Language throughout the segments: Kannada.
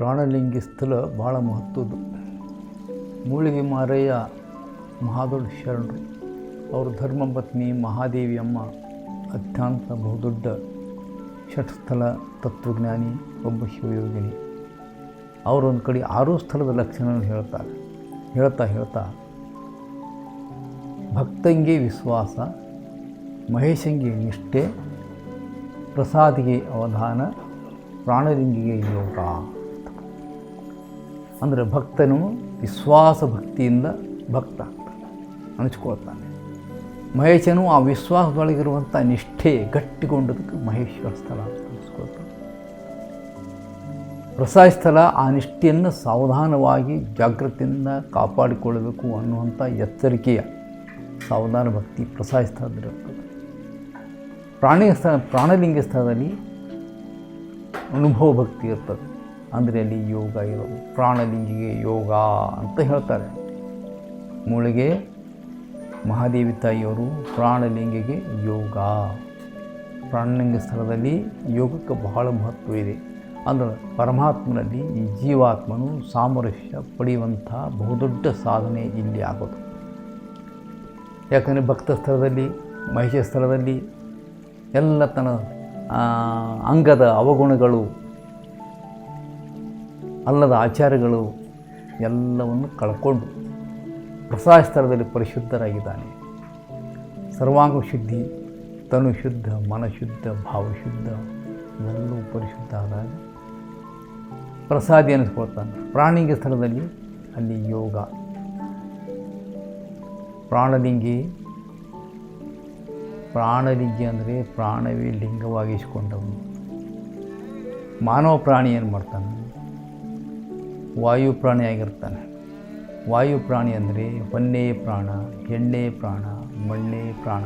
ಪ್ರಾಣಲಿಂಗಿ ಸ್ಥಳ ಭಾಳ ಮಹತ್ವದ್ದು. ಮೂಳಿಗೆ ಮಾರಯ್ಯ ಮಹಾದೊಡ್ಡ ಶರಣರು. ಅವ್ರ ಧರ್ಮಪತ್ನಿ ಮಹಾದೇವಿ ಅಮ್ಮ ಅತ್ಯಂತ ಬಹುದೊಡ್ಡ ಷಟ್ಸ್ಥಲ ತತ್ವಜ್ಞಾನಿ ಒಬ್ಬ ಶಿವಯೋಗಿನಿ. ಅವರೊಂದು ಕಡೆ ಆರು ಸ್ಥಳದ ಲಕ್ಷಣ ಹೇಳ್ತಾರೆ. ಹೇಳ್ತಾ ಹೇಳ್ತಾ, ಭಕ್ತಂಗೆ ವಿಶ್ವಾಸ, ಮಹೇಶಂಗೆ ನಿಷ್ಠೆ, ಪ್ರಸಾದಿಗೆ ಅವಧಾನ, ಪ್ರಾಣಲಿಂಗಿಗೆ ಯೋಗ. ಅಂದರೆ ಭಕ್ತನು ವಿಶ್ವಾಸ ಭಕ್ತಿಯಿಂದ ಭಕ್ತ ಆಗ್ತಾನೆ. ಅನಿಸ್ಕೊಳ್ತಾನೆ. ಮಹೇಶನು ಆ ವಿಶ್ವಾಸದೊಳಗಿರುವಂಥ ನಿಷ್ಠೆ ಗಟ್ಟಿಗೊಂಡದಕ್ಕೆ ಮಹೇಶ್ವರ ಸ್ಥಳ ಅಂತ ಅನಿಸ್ಕೊಳ್ತಾನೆ. ಪ್ರಸಾದ ಸ್ಥಳ ಆ ನಿಷ್ಠೆಯನ್ನು ಸಾವಧಾನವಾಗಿ ಜಾಗೃತಿಯಿಂದ ಕಾಪಾಡಿಕೊಳ್ಳಬೇಕು ಅನ್ನುವಂಥ ಎಚ್ಚರಿಕೆಯ ಸಾವಧಾನ ಭಕ್ತಿ ಪ್ರಸಾದ ಸ್ಥಳದಲ್ಲಿರುತ್ತದೆ ಪ್ರಾಣಿ ಸ್ಥಳ, ಪ್ರಾಣಲಿಂಗ ಸ್ಥಳದಲ್ಲಿ ಅನುಭವ ಭಕ್ತಿ ಇರ್ತದೆ. ಅಂದರೆ ಅಲ್ಲಿ ಯೋಗ ಇರೋದು ಪ್ರಾಣಲಿಂಗಿಗೆ ಯೋಗ ಅಂತ ಹೇಳ್ತಾರೆ. ಮೂಳಿಗೆ ಮಹಾದೇವಿ ತಾಯಿಯವರು ಪ್ರಾಣಲಿಂಗಿಗೆ ಯೋಗ. ಪ್ರಾಣಲಿಂಗ ಸ್ಥಳದಲ್ಲಿ ಯೋಗಕ್ಕೆ ಬಹಳ ಮಹತ್ವ ಇದೆ. ಅಂದರೆ ಪರಮಾತ್ಮನಲ್ಲಿ ಈ ಜೀವಾತ್ಮನು ಸಾಮರಸ್ಯ ಪಡೆಯುವಂಥ ಬಹುದೊಡ್ಡ ಸಾಧನೆ ಇಲ್ಲಿ ಆಗೋದು. ಯಾಕಂದರೆ ಭಕ್ತ ಸ್ಥಳದಲ್ಲಿ ಮಹಿಷ ಸ್ಥಳದಲ್ಲಿ ಎಲ್ಲ ತನ್ನ ಅಂಗದ ಅವಗುಣಗಳು ಅಲ್ಲದ ಆಚಾರಗಳು ಎಲ್ಲವನ್ನು ಕಳ್ಕೊಂಡು ಪ್ರಸಾದ ಸ್ಥಳದಲ್ಲಿ ಪರಿಶುದ್ಧರಾಗಿದ್ದಾನೆ. ಸರ್ವಾಂಗ ಶುದ್ಧಿ ತನು ಶುದ್ಧ ಮನಶುದ್ಧ, ಭಾವಶುದ್ಧ, ಇವೆಲ್ಲವೂ ಪರಿಶುದ್ಧ ಆದಾಗ ಪ್ರಸಾದಿ ಅನಿಸ್ಕೊಳ್ತಾನೆ ಪ್ರಾಣಿಗೆ ಸ್ಥಳದಲ್ಲಿ ಅಲ್ಲಿ ಯೋಗ. ಪ್ರಾಣಲಿಂಗಿ ಪ್ರಾಣಲಿಂಗಿ ಅಂದರೆ ಪ್ರಾಣವೇ ಲಿಂಗವಾಗಿಸಿಕೊಂಡವನು. ಮಾನವ ಪ್ರಾಣಿ ಏನು ಮಾಡ್ತಾನೆ ವಾಯು ಪ್ರಾಣಿಯಾಗಿರ್ತಾನೆ ವಾಯು ಪ್ರಾಣಿ ಅಂದರೆ ಹೊನ್ನೆ ಪ್ರಾಣ, ಎಣ್ಣೆ ಪ್ರಾಣ, ಮಣ್ಣೆ ಪ್ರಾಣ.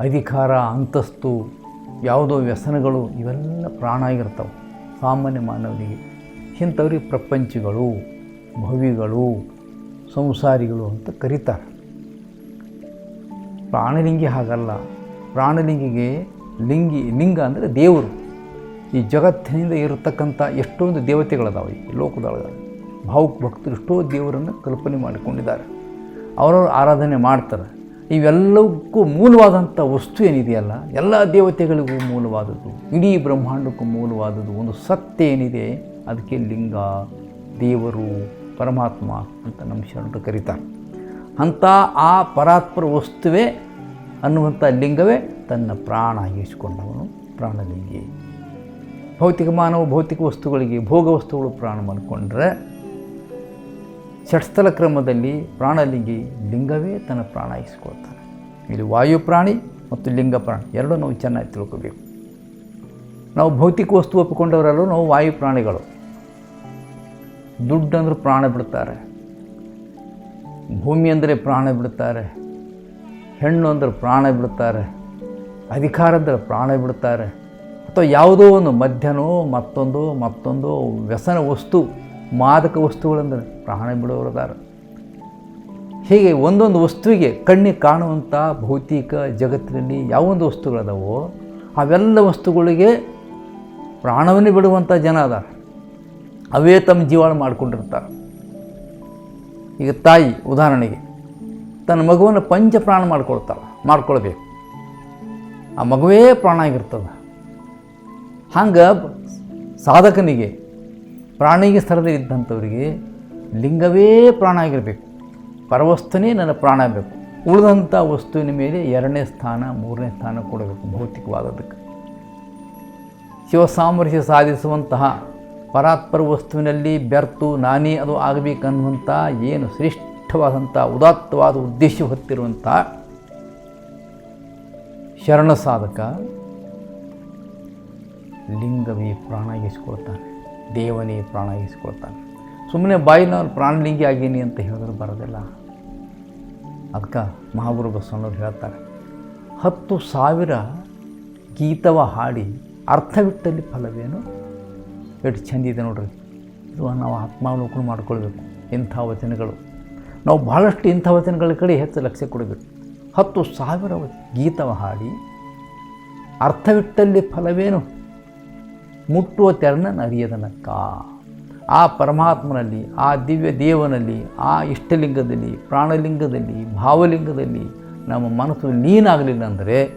ಅಧಿಕಾರ, ಅಂತಸ್ತು, ಯಾವುದೋ ವ್ಯಸನಗಳು ಇವೆಲ್ಲ ಪ್ರಾಣ ಆಗಿರ್ತವೆ ಸಾಮಾನ್ಯ ಮಾನವನಿಗೆ ಇಂಥವ್ರಿಗೆ ಪ್ರಪಂಚಗಳು, ಭವಿಗಳು, ಸಂಸಾರಿಗಳು ಅಂತ ಕರೀತಾರೆ. ಪ್ರಾಣಲಿಂಗಿ ಹಾಗಲ್ಲ. ಪ್ರಾಣಲಿಂಗಿಗೆ ಲಿಂಗಿ, ಲಿಂಗ ಅಂದರೆ ದೇವರು. ಈ ಜಗತ್ತಿನಿಂದ ಇರತಕ್ಕಂಥ ಎಷ್ಟೊಂದು ದೇವತೆಗಳದಾವೆ ಈ ಲೋಕದೊಳಗೆ. ಭಾವುಕ್ ಭಕ್ತರು ಎಷ್ಟೋ ದೇವರನ್ನು ಕಲ್ಪನೆ ಮಾಡಿಕೊಂಡಿದ್ದಾರೆ. ಅವರವರು ಆರಾಧನೆ ಮಾಡ್ತಾರೆ. ಇವೆಲ್ಲವಕ್ಕೂ ಮೂಲವಾದಂಥ ವಸ್ತು ಏನಿದೆಯಲ್ಲ, ಎಲ್ಲ ದೇವತೆಗಳಿಗೂ ಮೂಲವಾದದ್ದು, ಇಡೀ ಬ್ರಹ್ಮಾಂಡಕ್ಕೂ ಮೂಲವಾದದ್ದು ಒಂದು ಸತ್ಯ ಏನಿದೆ, ಅದಕ್ಕೆ ಲಿಂಗ, ದೇವರು, ಪರಮಾತ್ಮ ಅಂತ ನಮ್ಮ ಶರಣರು ಕರೀತಾರೆ. ಅಂಥ ಆ ಪರಾತ್ಪರ ವಸ್ತುವೇ ಅನ್ನುವಂಥ ಲಿಂಗವೇ ತನ್ನ ಪ್ರಾಣ ಇಸ್ಕೊಂಡವನು ಪ್ರಾಣಲಿಂಗಿ. ಭೌತಿಕ ಮಾನವ ಭೌತಿಕ ವಸ್ತುಗಳಿಗೆ ಭೋಗ ವಸ್ತುಗಳು ಪ್ರಾಣ ಮಾಡಿಕೊಂಡ್ರೆ ಷಟ್ಸ್ಥಲ ಕ್ರಮದಲ್ಲಿ ಪ್ರಾಣಲಿಂಗಿ ಲಿಂಗವೇ ತನ್ನ ಪ್ರಾಣ ಇಸ್ಕೊಳ್ತಾನೆ. ಇಲ್ಲಿ ವಾಯು ಪ್ರಾಣಿ ಮತ್ತು ಲಿಂಗ ಪ್ರಾಣಿ ಎರಡೂ ನಾವು ಚೆನ್ನಾಗಿ ತಿಳ್ಕೋಬೇಕು. ನಾವು ಭೌತಿಕ ವಸ್ತು ಒಪ್ಪಿಕೊಂಡವರೆಲ್ಲರೂ ನಾವು ವಾಯು ಪ್ರಾಣಿಗಳು. ದುಡ್ಡು ಅಂದರೆ ಪ್ರಾಣ ಬಿಡ್ತಾರೆ. ಭೂಮಿ ಅಂದರೆ ಪ್ರಾಣ ಬಿಡ್ತಾರೆ. ಹೆಣ್ಣು ಅಂದರೆ ಪ್ರಾಣ ಬಿಡ್ತಾರೆ. ಅಧಿಕಾರ ಅಂದರೆ ಪ್ರಾಣ ಬಿಡ್ತಾರೆ. ಅಥವಾ ಯಾವುದೋ ಒಂದು ಮಧ್ಯನೋ ಮತ್ತೊಂದು ಮತ್ತೊಂದು ವ್ಯಸನ ವಸ್ತು, ಮಾದಕ ವಸ್ತುಗಳಂದರೆ ಪ್ರಾಣ ಬಿಡೋರದಾರ ಹೀಗೆ ಒಂದೊಂದು ವಸ್ತುವಿಗೆ ಕಣ್ಣಿಗೆ ಕಾಣುವಂಥ ಭೌತಿಕ ಜಗತ್ತಿನಲ್ಲಿ ಯಾವೊಂದು ವಸ್ತುಗಳದಾವೋ, ಅವೆಲ್ಲ ವಸ್ತುಗಳಿಗೆ ಪ್ರಾಣವನ್ನೇ ಬಿಡುವಂಥ ಜನ ಅದಾರ. ಅವೇ ತಮ್ಮ ಜೀವಾಳ ಮಾಡಿಕೊಂಡಿರ್ತಾರೆ. ಈಗ ತಾಯಿ ಉದಾಹರಣೆಗೆ ತನ್ನ ಮಗುವನ್ನು ಪಂಚ ಪ್ರಾಣ ಮಾಡ್ಕೊಳ್ತಾಳೆ ಮಾಡ್ಕೊಳ್ಬೇಕು. ಆ ಮಗುವೇ ಪ್ರಾಣ ಆಗಿರ್ತದೆ. ಹಂಗೆ ಸಾಧಕನಿಗೆ, ಪ್ರಾಣಿಗೆ ಸ್ಥಳದಲ್ಲಿ ಇದ್ದಂಥವರಿಗೆ ಲಿಂಗವೇ ಪ್ರಾಣ ಆಗಿರಬೇಕು. ಪರವಸ್ತುನೇ ನನ್ನ ಪ್ರಾಣ ಆಗಬೇಕು. ಉಳಿದಂಥ ವಸ್ತುವಿನ ಮೇಲೆ ಎರಡನೇ ಸ್ಥಾನ, ಮೂರನೇ ಸ್ಥಾನ ಕೊಡಬೇಕು ಭೌತಿಕವಾದದಕ್ಕೆ ಶಿವಸಾಮರಸ್ಯ ಸಾಧಿಸುವಂತಹ ಪರಾತ್ಪರ ವಸ್ತುವಿನಲ್ಲಿ ಬೆರ್ತು ನಾನೇ ಅದು ಆಗಬೇಕನ್ನುವಂಥ ಏನು ಶ್ರೇಷ್ಠವಾದಂಥ, ಉದಾತ್ತವಾದ ಉದ್ದೇಶ ಹೊತ್ತಿರುವಂಥ ಶರಣ ಸಾಧಕ ಲಿಂಗವೇ ಪ್ರಾಣಾಗಿಸ್ಕೊಳ್ತಾನೆ, ದೇವನೇ ಪ್ರಾಣಾಗಿಸ್ಕೊಳ್ತಾನೆ. ಸುಮ್ಮನೆ ಬಾಯಿನವ್ರು ಪ್ರಾಣಲಿಂಗಿ ಆಗೀನಿ ಅಂತ ಹೇಳಿದ್ರೆ ಬರೋದಿಲ್ಲ. ಅದಕ್ಕೆ ಮಹಾಗುರು ಬಸವಣ್ಣವ್ರು ಹೇಳ್ತಾರೆ, ಹತ್ತು ಸಾವಿರ ಗೀತವ ಹಾಡಿ ಅರ್ಥವಿಟ್ಟಲ್ಲಿ ಫಲವೇನು? ಎಷ್ಟು ಚೆಂದಿದೆ ನೋಡ್ರಿ. ಇದು ನಾವು ಆತ್ಮಾವಲೋಕನ ಮಾಡ್ಕೊಳ್ಬೇಕು, ಇಂಥ ವಚನಗಳು. ನಾವು ಭಾಳಷ್ಟು ಇಂಥ ವಚನಗಳ ಕಡೆ ಹೆಚ್ಚು ಲಕ್ಷ್ಯ ಕೊಡಬೇಕು. ಹತ್ತು ಸಾವಿರ ಗೀತವ ಹಾಡಿ ಅರ್ಥವಿಟ್ಟಲ್ಲಿ ಫಲವೇನು? ಮುಟ್ಟುವ ತೆರನ ಅರಿಯದನಕ್ಕ ಆ ಪರಮಾತ್ಮನಲ್ಲಿ, ಆ ದಿವ್ಯ ದೇವನಲ್ಲಿ, ಆ ಇಷ್ಟಲಿಂಗದಲ್ಲಿ, ಪ್ರಾಣಲಿಂಗದಲ್ಲಿ, ಭಾವಲಿಂಗದಲ್ಲಿ ನಮ್ಮ ಮನಸ್ಸು ಲೀನಾಗಲಿಲ್ಲ ಅಂದರೆ,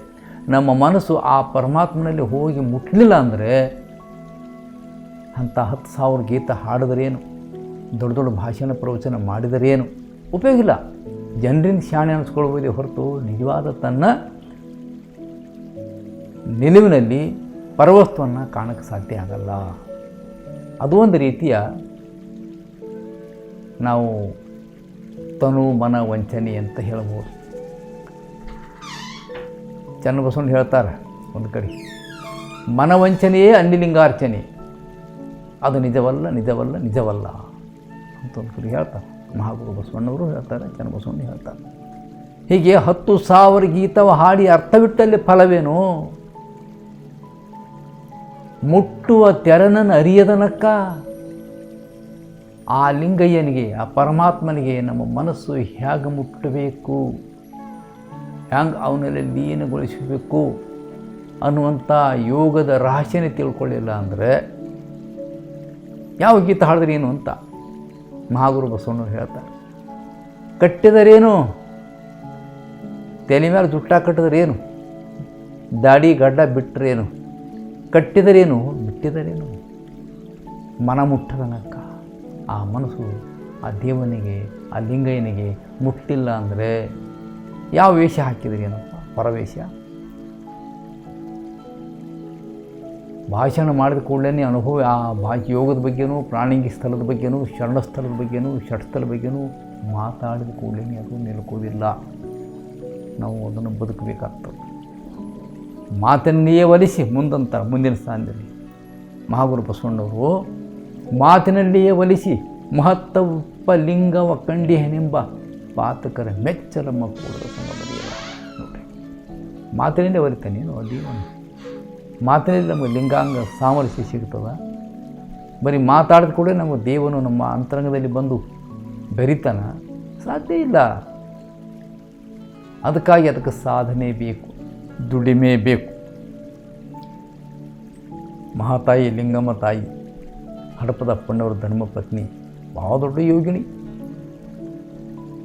ನಮ್ಮ ಮನಸ್ಸು ಆ ಪರಮಾತ್ಮನಲ್ಲಿ ಹೋಗಿ ಮುಟ್ಟಲಿಲ್ಲ ಅಂದರೆ, ಅಂಥ ಹತ್ತು ಸಾವಿರ ಗೀತ ಹಾಡಿದರೇನು? ದೊಡ್ಡ ದೊಡ್ಡ ಭಾಷಣ ಪ್ರವಚನ ಮಾಡಿದರೇನು? ಉಪಯೋಗ ಇಲ್ಲ. ಜನರಿಂದ ಶಾಣೆ ಅನಿಸ್ಕೊಳ್ಬೋದೇ ಹೊರತು ನಿಜವಾದ ತನ್ನ ನಿಲುವಿನಲ್ಲಿ ಪರವಸ್ತುವನ್ನು ಕಾಣಕ್ಕೆ ಸಾಧ್ಯ ಆಗಲ್ಲ. ಅದು ಒಂದು ರೀತಿಯ ನಾವು ತನು ಮನ ವಂಚನೆ ಅಂತ ಹೇಳ್ಬೋದು. ಚನ್ನಬಸವಣ್ಣ ಹೇಳ್ತಾರೆ ಒಂದು ಕಡೆ ಮನವಂಚನೆಯೇ ಅನ್ನಿಲಿಂಗಾರ್ಚನೆ ಅದು ನಿಜವಲ್ಲ ನಿಜವಲ್ಲ ನಿಜವಲ್ಲ. ಅಂತ ಒಂದು ಕಡೆ ಹೇಳ್ತಾರೆ. ಮಹಾಗುರು ಬಸವಣ್ಣವರು ಹೇಳ್ತಾರೆ, ಚನ್ನಬಸವಣ್ಣ ಹೇಳ್ತಾರೆ. ಹೀಗೆ ಹತ್ತು ಸಾವಿರ ಗೀತವ ಹಾಡಿ ಅರ್ಥವಿಟ್ಟಲ್ಲಿ ಫಲವೇನು? ಮುಟ್ಟುವ ತೆರನನ್ನು ಅರಿಯದನಕ್ಕ? ಆ ಲಿಂಗಯ್ಯನಿಗೆ, ಆ ಪರಮಾತ್ಮನಿಗೆ ನಮ್ಮ ಮನಸ್ಸು ಹೇಗೆ ಮುಟ್ಟಬೇಕು? ಹ್ಯಾಂಗೆ ಅವನಲ್ಲಿ ಲೀನಗೊಳಿಸಬೇಕು? ಅನ್ನುವಂಥ ಯೋಗದ ರಹಸ್ಯನೇ ತಿಳ್ಕೊಳ್ಳಿಲ್ಲ ಅಂದರೆ, ಯಾವ ಗೀತ ಹಾಡಿದ್ರೆ ಏನು ಅಂತ ಮಹಾಗುರು ಬಸವಣ್ಣ ಹೇಳ್ತಾರೆ. ಕಟ್ಟಿದರೇನು? ತಲೆ ಮೇಲೆ ದುಟ್ಟ ಕಟ್ಟಿದರೇನು? ದಾಡಿ ಗಡ್ಡ ಬಿಟ್ಟರೇನು ಕಟ್ಟಿದರೇನು? ಬಿಟ್ಟಿದರೇನು? ಮನ ಮುಟ್ಟದನಕ್ಕ ಆ ಮನಸ್ಸು ಆ ದೇವನಿಗೆ, ಆ ಲಿಂಗಯ್ಯನಿಗೆ ಮುಟ್ಟಿಲ್ಲ ಅಂದರೆ ಯಾವ ವೇಷ ಹಾಕಿದ್ರಿ ಏನಪ್ಪ? ಪರವೇಶ? ಭಾಷಣ ಮಾಡಿದ ಕೂಡಲೇ ಅನುಭವ, ಆ ಭಾ ಯೋಗದ ಬಗ್ಗೆನೂ ಪ್ರಾಣಿಂಗಿ ಸ್ಥಳದ ಬಗ್ಗೆನೂ, ಶರಣ ಸ್ಥಳದ ಬಗ್ಗೆನೂ ಷಟ್ಸ್ಥಳದ ಬಗ್ಗೆನೂ ಮಾತಾಡಿದ ಕೂಡಲೇ ಅದು ನಿಲ್ಕೋದಿಲ್ಲ ನಾವು ಅದನ್ನು ಬದುಕಬೇಕಾಗ್ತದೆ. ಮಾತನ್ನೆಯೇ ಒಲಿಸಿ ಮುಂದಂತಾರೆ ಮುಂದಿನ ಸ್ಥಾನದಲ್ಲಿ ಮಹಾಗುರು ಬಸವಣ್ಣವರು ಮಾತಿನಲ್ಲಿಯೇ ಒಲಿಸಿ ಮಹತ್ತವ ಲಿಂಗವ ಕಂಡಿಹನೆಂಬ ಪಾತಕರ ಮೆಚ್ಚಲಮ್ಮ ಕೂಡದ ಸಂಗ ಬರೆಯಲ್ಲ ನೋಡ್ರಿ. ಮಾತಿನಲ್ಲೇ ಒಲಿತಾನೆ ಏನು? ಅಲ್ಲಿ ಮಾತಿನಲ್ಲಿ ನಮಗೆ ಲಿಂಗಾಂಗ ಸಾಮರಸ್ಯ ಸಿಗ್ತದ. ಬರೀ ಮಾತಾಡಿದ ಕೂಡ ನಮ್ಮ ದೇವನು ನಮ್ಮ ಅಂತರಂಗದಲ್ಲಿ ಬಂದು ಬೆರಿತಾನ? ಸಾಧ್ಯ ಇಲ್ಲ. ಅದಕ್ಕಾಗಿ ಅದಕ್ಕೆ ಸಾಧನೆ ಬೇಕು. ದುಡಿಮೆ ಬೇಕು ಮಹಾತಾಯಿ ಲಿಂಗಮ್ಮ ತಾಯಿ, ಹಡಪದ ಅಪ್ಪಣ್ಣವರ ಧರ್ಮಪತ್ನಿ ಭಾಳ ದೊಡ್ಡ ಯೋಗಿನಿ